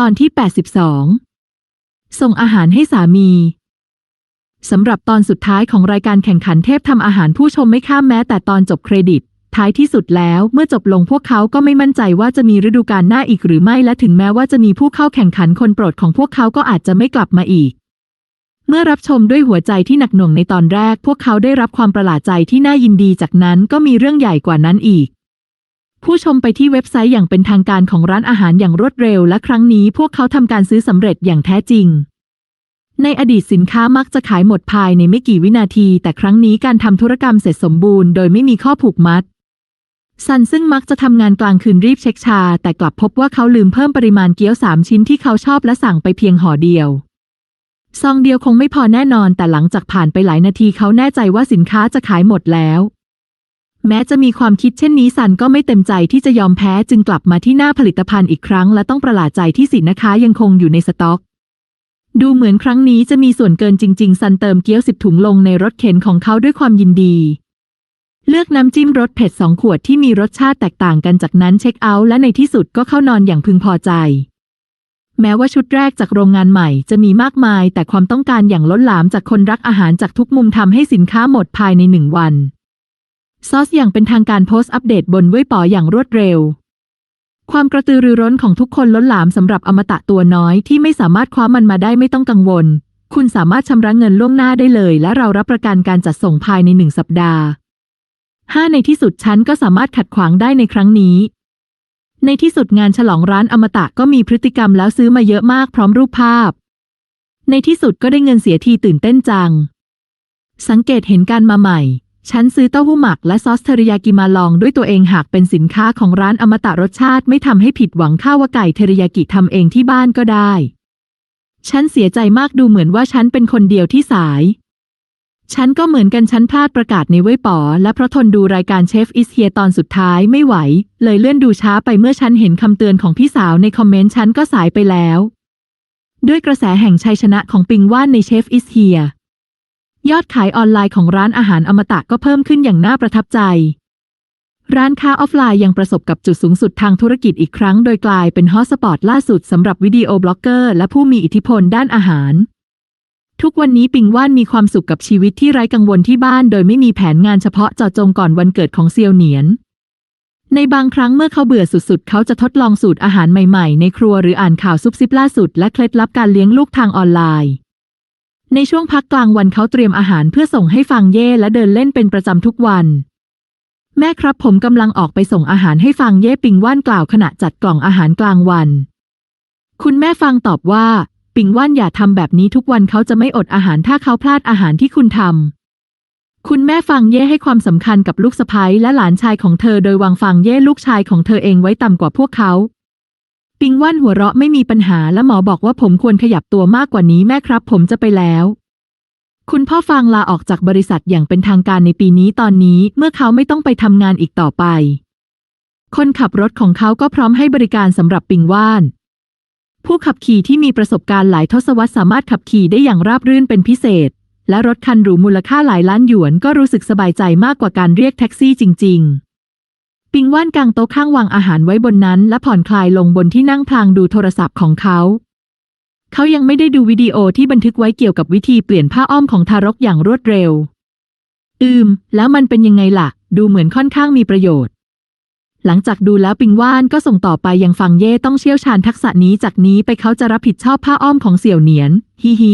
ตอนที่ 82 ส่งอาหารให้สามีสำหรับตอนสุดท้ายของรายการแข่งขันเทพทำอาหารผู้ชมไม่ข้ามแม้แต่ตอนจบเครดิต ท้ายที่สุดแล้วเมื่อจบลงพวกเขาก็ไม่มั่นใจว่าจะมีฤดูกาลหน้าอีกหรือไม่และถึงแม้ว่าจะมีผู้เข้าแข่งขันคนโปรดของพวกเขาก็อาจจะไม่กลับมาอีก เมื่อรับชมด้วยหัวใจที่หนักหน่วงในตอนแรก พวกเขาได้รับความประหลาดใจที่น่ายินดีจากนั้นก็มีเรื่องใหญ่กว่านั้นอีก ผู้ชมไปที่เว็บไซต์อย่างเป็นทางการของร้านอาหารอย่างรวดเร็ว และครั้งนี้พวกเขาทำการซื้อสำเร็จอย่างแท้จริง ในอดีตสินค้ามักจะขายหมดภายในไม่กี่วินาที แต่ครั้งนี้การทำธุรกรรมเสร็จสมบูรณ์โดยไม่มีข้อผูกมัดซันซึ่งมักจะทำงานกลางคืนรีบเช็คชา แต่กลับพบว่าเขาลืมเพิ่มปริมาณเกี๊ยวสามชิ้นที่เขาชอบและสั่งไปเพียงห่อเดียว ซองเดียวคงไม่พอแน่นอน แต่หลังจากผ่านไปหลายนาทีเขาแน่ใจว่าสินค้าจะขายหมดแล้ว แม้จะมีความคิดเช่นนี้ซันก็ไม่เต็มใจที่จะยอมแพ้จึงกลับมาที่หน้าผลิตภัณฑ์อีกครั้ง และต้องประหลาดใจที่สินค้ายังคงอยู่ในสต็อก ดูเหมือนครั้งนี้จะมีส่วนเกินจริง ๆ ซันเติมเกี๊ยวสิบถุงลงในรถเข็นของเขาด้วยความยินดี เลือกน้ำจิ้มรสเผ็ดสองขวดที่มีรสชาติแตกต่างกันจากนั้นเช็คเอาท์และในที่สุดก็เข้านอนอย่างพึงพอใจ แม้ว่าชุดแรกจากโรงงานใหม่จะมีมากมาย แต่ความต้องการอย่างล้นหลามจากคนรักอาหารจากทุกมุมทำให้สินค้าหมดภายในหนึ่งวัน ซอสอย่างเป็นทางการโพสต์อัปเดตบนเว่ยป๋ออย่างรวดเร็ว ความกระตือรือร้นของทุกคนล้นหลามสำหรับอมตะตัวน้อยที่ไม่สามารถคว้ามันมาได้ไม่ต้องกังวล คุณสามารถชำระเงินล่วงหน้าได้เลย และเรารับประกันการจัดส่งภายในหนึ่งสัปดาห์ห้าในที่สุดฉันก็สามารถขัดขวางได้ในครั้งนี้ ในที่สุดงานฉลองร้านอมตะก็มีพฤติกรรมแล้วซื้อมาเยอะมากพร้อมรูปภาพ ในที่สุดก็ได้เงินเสียทีตื่นเต้นจัง สังเกตเห็นการมาใหม่ ฉันซื้อเต้าหู้หมักและซอสเทอริยากิมาลองด้วยตัวเองหากเป็นสินค้าของร้านอมตะรสชาติไม่ทำให้ผิดหวังข้าวว่าไก่เทอริยากิทำเองที่บ้านก็ได้ ฉันเสียใจมากดูเหมือนว่าฉันเป็นคนเดียวที่สาย ฉันก็เหมือนกันฉันพลาดประกาศในเว่ยป๋อและเพราะทนดูรายการเชฟอิสเฮียตอนสุดท้ายไม่ไหว เลยเลื่อนดูช้าไปเมื่อฉันเห็นคำเตือนของพี่สาวในคอมเมนต์ฉันก็สายไปแล้ว ด้วยกระแสแห่งชัยชนะของปิงว่านในเชฟอิสเฮีย ยอดขายออนไลน์ของร้านอาหารอมตะก็เพิ่มขึ้นอย่างน่าประทับใจ ร้านค้าออฟไลน์ยังประสบกับจุดสูงสุดทางธุรกิจอีกครั้งโดยกลายเป็นฮอตสปอตล่าสุดสำหรับวิดีโอบล็อกเกอร์และผู้มีอิทธิพลด้านอาหาร ทุกวันนี้ปิงว่านมีความสุขกับชีวิตที่ไร้กังวลที่บ้าน โดยไม่มีแผนงานเฉพาะเจาะจงก่อนวันเกิดของเซียวเหนียน ในบางครั้งเมื่อเขาเบื่อสุดๆ เขาจะทดลองสูตรอาหารใหม่ๆ ในครัวหรืออ่านข่าวซุบซิบล่าสุดและเคล็ดลับการเลี้ยงลูกทางออนไลน์ ในช่วงพักกลางวันเขาเตรียมอาหารเพื่อส่งให้ฟังเย่และเดินเล่นเป็นประจำทุกวัน แม่ครับผมกำลังออกไปส่งอาหารให้ฟังเย่ปิงว่านกล่าวขณะจัดกล่องอาหารกลางวัน คุณแม่ฟังตอบว่า ปิงว่านอย่าทำแบบนี้ทุกวันเขาจะไม่อดอาหารถ้าเขาพลาดอาหารที่คุณทำคุณแม่ฟังเย่ให้ความสำคัญกับลูกสะใภ้และหลานชายของเธอโดยวางฟังเย่ลูกชายของเธอเองไว้ต่ำกว่าพวกเขา ปิงว่านหัวเราะไม่มีปัญหาและหมอบอกว่าผมควรขยับตัวมากกว่านี้แม่ครับ ผมจะไปแล้ว คุณพ่อฟังลาออกจากบริษัทอย่างเป็นทางการในปีนี้ตอนนี้เมื่อเขาไม่ต้องไปทำงานอีกต่อไป คนขับรถของเขาก็พร้อมให้บริการสำหรับปิงว่าน ผู้ขับขี่ที่มีประสบการณ์หลายทศวรรษสามารถขับขี่ได้อย่างราบรื่นเป็นพิเศษ และรถคันหรูมูลค่าหลายล้านหยวนก็รู้สึกสบายใจมากกว่าการเรียกแท็กซี่จริง ๆ ปิงว่านกางโต๊ะข้างวางอาหารไว้บนนั้น และผ่อนคลายลงบนที่นั่งพลางดูโทรศัพท์ของเขา เขายังไม่ได้ดูวิดีโอที่บันทึกไว้เกี่ยวกับวิธีเปลี่ยนผ้าอ้อมของทารกอย่างรวดเร็ว อืม แล้วมันเป็นยังไงล่ะ ดูเหมือนค่อนข้างมีประโยชน์ หลังจากดูแล้วปิงว่านก็ส่งต่อไปยังฟังเย่ต้องเชี่ยวชาญทักษะนี้จากนี้ไปเขาจะรับผิดชอบผ้าอ้อมของเสี่ยวเหนียน ฮิฮิ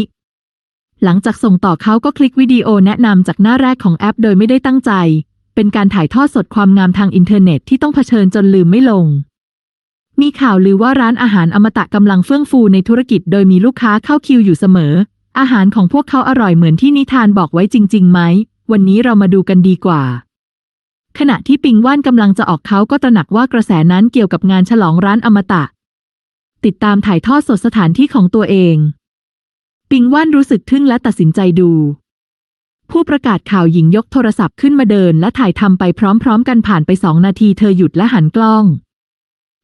หลังจากส่งต่อเขาก็คลิกวิดีโอแนะนำจากหน้าแรกของแอปโดยไม่ได้ตั้งใจ เป็นการถ่ายทอดสดความงามทางอินเทอร์เน็ตที่ต้องเผชิญจนลืมไม่ลง มีข่าวลือว่าร้านอาหารอมตะกำลังเฟื่องฟูในธุรกิจโดยมีลูกค้าเข้าคิวอยู่เสมอ อาหารของพวกเขาอร่อยเหมือนที่นิทานบอกไว้จริงๆไหม วันนี้เรามาดูกันดีกว่า ขณะที่ปิงว่านกำลังจะออกเขาก็ตระหนักว่ากระแสนั้นเกี่ยวกับงานฉลองร้านอมตะ ติดตามถ่ายทอดสดสถานที่ของตัวเอง ปิงว่านรู้สึกทึ่งและตัดสินใจดู ผู้ประกาศข่าวหญิงยกโทรศัพท์ขึ้นมาเดินและถ่ายทำไปพร้อมๆ กันผ่านไปสองนาทีเธอหยุดและหันกล้อง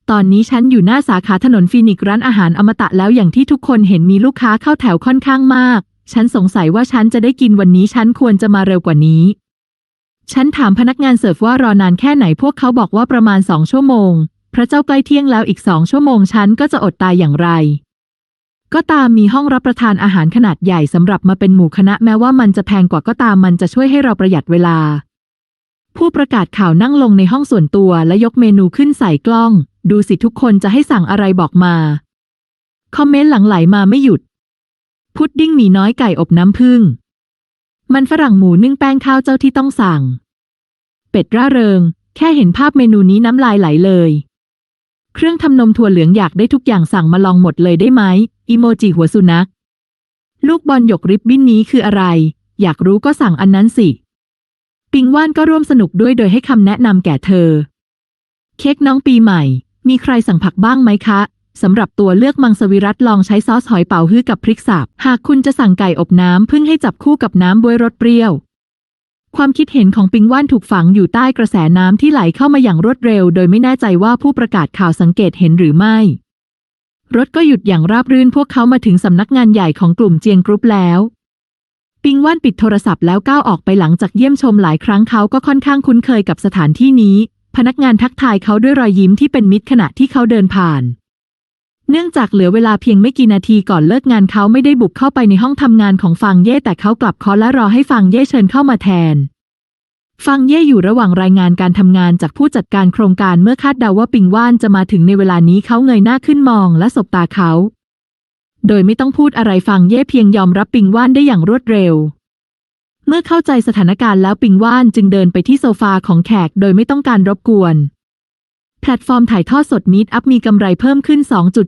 ตอนนี้ฉันอยู่หน้าสาขาถนนฟินิกซ์ร้านอาหารอมตะแล้วอย่างที่ทุกคนเห็นมีลูกค้าเข้าแถวค่อนข้างมาก ฉันสงสัยว่าฉันจะได้กินวันนี้ฉันควรจะมาเร็วกว่านี้ ฉันถามพนักงานเสิร์ฟว่ารอนานแค่ไหนพวกเขาบอกว่าประมาณสองชั่วโมง พระเจ้าใกล้เที่ยงแล้วอีกสองชั่วโมงฉันก็จะอดตายอย่างไร ก็ตามมีห้องรับประทานอาหารขนาดใหญ่สำหรับมาเป็นหมู่คณะแม้ว่ามันจะแพงกว่าก็ตามมันจะช่วยให้เราประหยัดเวลา ผู้ประกาศข่าวนั่งลงในห้องส่วนตัวและยกเมนูขึ้นใส่กล้อง ดูสิทุกคนจะให้สั่งอะไรบอกมา คอมเมนต์หลังไหลมาไม่หยุด พุดดิ้งหมีน้อยไก่อบน้ำผึ้งมันฝรั่งหมูนึ่งแป้งข้าวเจ้าที่ต้องสั่ง เป็ดร่าเริง แค่เห็นภาพเมนูนี้น้ำลายไหลเลย เครื่องทำนมถั่วเหลืองอยากได้ทุกอย่างสั่งมาลองหมดเลยได้ไหม อีโมจิหัวสุนัข ลูกบอลหยกริบบิ้นนี้คืออะไร อยากรู้ก็สั่งอันนั้นสิ ปิงว่านก็ร่วมสนุกด้วยโดยให้คำแนะนำแก่เธอ เค้กน้องปีใหม่ มีใครสั่งผักบ้างไหมคะสำหรับตัวเลือกมังสวิรัตลองใช้ซอสหอยเป๋าฮื้อกับพริกสับ หากคุณจะสั่งไก่อบน้ำพึ่งให้จับคู่กับน้ำบวยรสเปรี้ยว ความคิดเห็นของปิงว่านถูกฝังอยู่ใต้กระแสน้ำที่ไหลเข้ามาอย่างรวดเร็ว โดยไม่แน่ใจว่าผู้ประกาศข่าวสังเกตเห็นหรือไม่ รถก็หยุดอย่างราบรื่นพวกเขามาถึงสำนักงานใหญ่ของกลุ่มเจียงกรุ๊ปแล้ว ปิงว่านปิดโทรศัพท์แล้วก้าวออกไปหลังจากเยี่ยมชมหลายครั้งเขาก็ค่อนข้างคุ้นเคยกับสถานที่นี้ พนักงานทักทายเขาด้วยรอยยิ้มที่เป็นมิตรขณะที่เขาเดินผ่าน เนื่องจากเหลือเวลาเพียงไม่กี่นาทีก่อนเลิกงานเขาไม่ได้บุกเข้าไปในห้องทำงานของฟางเย่แต่เขากลับเคาะและรอให้ฟางเย่เชิญเข้ามาแทน ฟางเย่อยู่ระหว่างรายงานการทำงานจากผู้จัดการโครงการเมื่อคาดเดาว่าปิงว่านจะมาถึงในเวลานี้เขาเงยหน้าขึ้นมองและสบตาเขา โดยไม่ต้องพูดอะไรฟางเย่เพียงยอมรับปิงว่านได้อย่างรวดเร็ว เมื่อเข้าใจสถานการณ์แล้วปิงว่านจึงเดินไปที่โซฟาของแขกโดยไม่ต้องการรบกวน แพลตฟอร์มถ่ายทอดสดมีดอัพมีกำไรเพิ่มขึ้น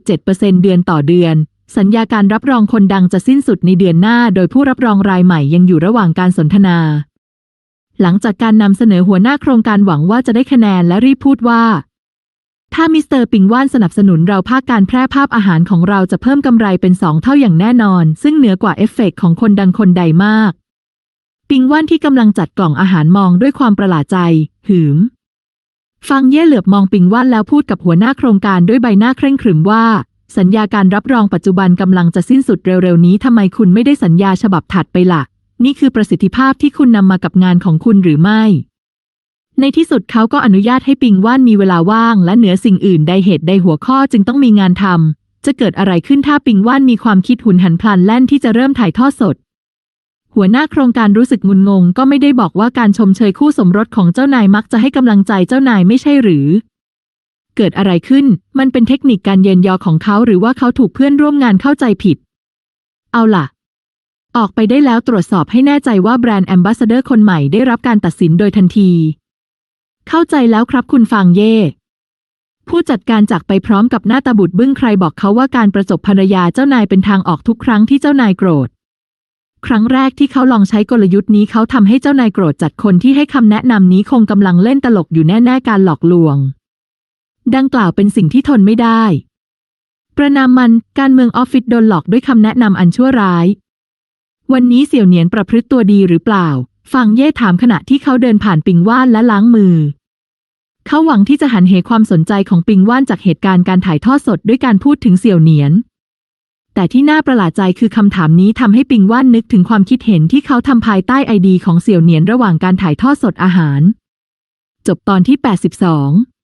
2.7%เดือนต่อเดือนสัญญาการรับรองคนดังจะสิ้นสุดในเดือนหน้า โดยผู้รับรองรายใหม่ยังอยู่ระหว่างการสนทนา หลังจากการนำเสนอหัวหน้าโครงการหวังว่าจะได้คะแนนและรีบพูดว่า ถ้ามิสเตอร์ปิงว่านสนับสนุนเราภาคการแพร่ภาพอาหารของเราจะเพิ่มกำไรเป็นสองเท่าอย่างแน่นอน ซึ่งเหนือกว่าเอฟเฟกต์ของคนดังคนใดมาก ปิงว่านที่กำลังจัดกล่องอาหารมองด้วยความประหลาดใจ หืม ฟังเย่เหลือบมองปิงว่านแล้วพูดกับหัวหน้าโครงการด้วยใบหน้าเคร่งขรึมว่าสัญญาการรับรองปัจจุบันกำลังจะสิ้นสุดเร็วๆนี้ทำไมคุณไม่ได้สัญญาฉบับถัดไปละ่ะ นี่คือประสิทธิภาพที่คุณนำมากับงานของคุณหรือไม่ ในที่สุดเขาก็อนุญาตให้ปิงว่านมีเวลาว่างและเหนือสิ่งอื่นใดเหตุใดหัวข้อจึงต้องมีงานทำจะเกิดอะไรขึ้นถ้าปิงว่านมีความคิดหุนหันพลันแล่นที่จะเริ่มถ่ายทอดสด หัวหน้าโครงการรู้สึกงุนงง ก็ไม่ได้บอกว่าการชมเชยคู่สมรสของเจ้านายมักจะให้กำลังใจเจ้านายไม่ใช่หรือเกิดอะไรขึ้น มันเป็นเทคนิคการเยินยอของเขาหรือว่าเขาถูกเพื่อนร่วมงานเข้าใจผิด เอาล่ะ ออกไปได้แล้วตรวจสอบให้แน่ใจว่าแบรนด์แอมบาสเดอร์คนใหม่ได้รับการตัดสินโดยทันที เข้าใจแล้วครับคุณฟางเย่ ผู้จัดการจากไปพร้อมกับหน้าตาบุดบึ้งใครบอกเขาว่าการประจบภรรยาเจ้านายเป็นทางออกทุกครั้งที่เจ้านายโกรธ ครั้งแรกที่เขาลองใช้กลยุทธ์นี้เขาทำให้เจ้านายโกรธจัดคนที่ให้คำแนะนำนี้คงกำลังเล่นตลกอยู่แน่ๆการหลอกลวง ดังกล่าวเป็นสิ่งที่ทนไม่ได้ ประนามมันการเมืองออฟฟิศโดนหลอกด้วยคำแนะนำอันชั่วร้าย วันนี้เสี่ยวเหนียนประพฤติตัวดีหรือเปล่า ฟังเย่ถามขณะที่เขาเดินผ่านปิงว่านและล้างมือ เขาหวังที่จะหันเหความสนใจของปิงว่านจากเหตุการณ์การถ่ายทอดสดด้วยการพูดถึงเสี่ยวเหนียน แต่ที่น่าประหลาดใจคือคำถามนี้ทำให้ปิงว่านนึกถึงความคิดเห็นที่เขาทำภายใต้ไอดีของเสี่ยวเหนียนระหว่างการถ่ายทอดสดอาหาร จบตอนที่ 82